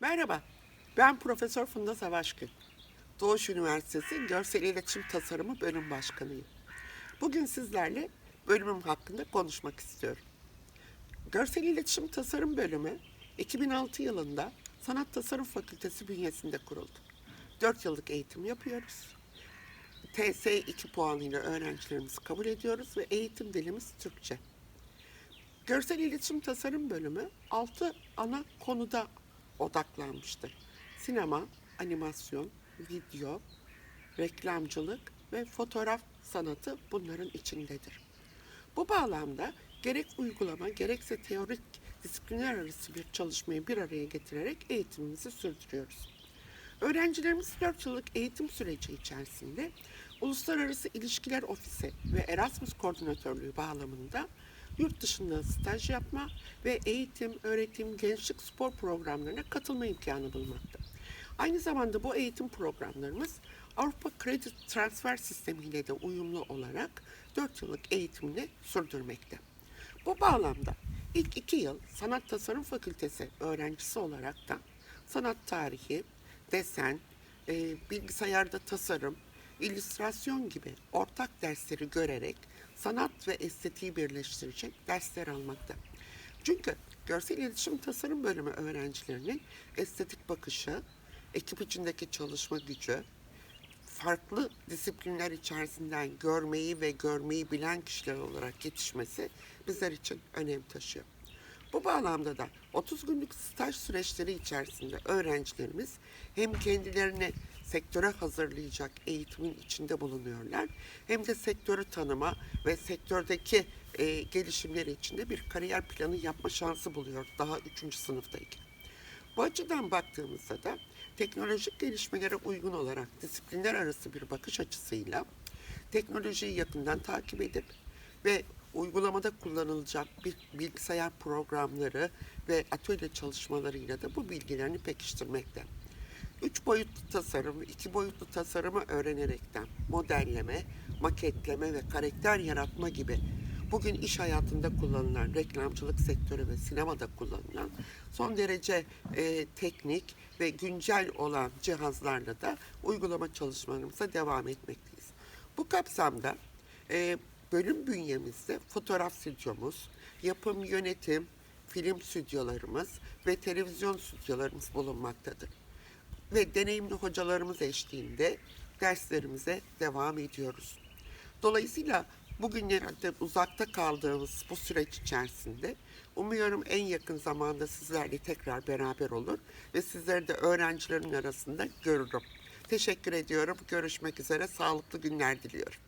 Merhaba, ben Profesör Funda Savaşgül. Doğuş Üniversitesi Görsel İletişim Tasarımı Bölüm Başkanıyım. Bugün sizlerle bölümüm hakkında konuşmak istiyorum. Görsel İletişim Tasarım Bölümü 2006 yılında Sanat Tasarım Fakültesi bünyesinde kuruldu. 4 yıllık eğitim yapıyoruz. TS 2 puanıyla öğrencilerimizi kabul ediyoruz ve eğitim dilimiz Türkçe. Görsel İletişim Tasarım Bölümü 6 ana konuda odaklanmıştır. Sinema, animasyon, video, reklamcılık ve fotoğraf sanatı bunların içindedir. Bu bağlamda gerek uygulama gerekse teorik disiplinler arası bir çalışmayı bir araya getirerek eğitimimizi sürdürüyoruz. Öğrencilerimiz 4 yıllık eğitim süreci içerisinde Uluslararası İlişkiler Ofisi ve Erasmus Koordinatörlüğü bağlamında yurt dışında staj yapma ve eğitim, öğretim, gençlik spor programlarına katılma imkanı bulmakta. Aynı zamanda bu eğitim programlarımız Avrupa Kredi Transfer Sistemi ile de uyumlu olarak 4 yıllık eğitimini sürdürmekte. Bu bağlamda ilk iki yıl Sanat Tasarım Fakültesi öğrencisi olarak da sanat tarihi, desen, e, bilgisayarda tasarım, illüstrasyon gibi ortak dersleri görerek sanat ve estetiği birleştirecek dersler almakta. Çünkü görsel iletişim tasarım bölümü öğrencilerinin estetik bakışı, ekip içindeki çalışma gücü, farklı disiplinler içerisinden görmeyi ve görmeyi bilen kişiler olarak yetişmesi bizler için önem taşıyor. Bu bağlamda da 30 günlük staj süreçleri içerisinde öğrencilerimiz hem kendilerini sektöre hazırlayacak eğitimin içinde bulunuyorlar hem de sektörü tanıma ve sektördeki e, gelişimleri içinde bir kariyer planı yapma şansı buluyor daha 3. sınıftayken. Bu açıdan baktığımızda da teknolojik gelişmelere uygun olarak disiplinler arası bir bakış açısıyla teknolojiyi yakından takip edip ve uygulamada kullanılacak bilgisayar programları ve atölye çalışmalarıyla da bu bilgilerini pekiştirmekte. Üç boyutlu tasarım, iki boyutlu tasarımı öğrenerekten modelleme, maketleme ve karakter yaratma gibi bugün iş hayatında kullanılan reklamcılık sektörü ve sinemada kullanılan son derece e, teknik ve güncel olan cihazlarla da uygulama çalışmalarımıza devam etmekteyiz. Bu kapsamda e, bölüm bünyemizde fotoğraf stüdyomuz, yapım yönetim, film stüdyolarımız ve televizyon stüdyolarımız bulunmaktadır. Ve deneyimli hocalarımız eşliğinde derslerimize devam ediyoruz. Dolayısıyla bugünlerde uzakta kaldığımız bu süreç içerisinde umuyorum en yakın zamanda sizlerle tekrar beraber olur ve sizleri de öğrencilerin arasında görürüm. Teşekkür ediyorum. Görüşmek üzere. Sağlıklı günler diliyorum.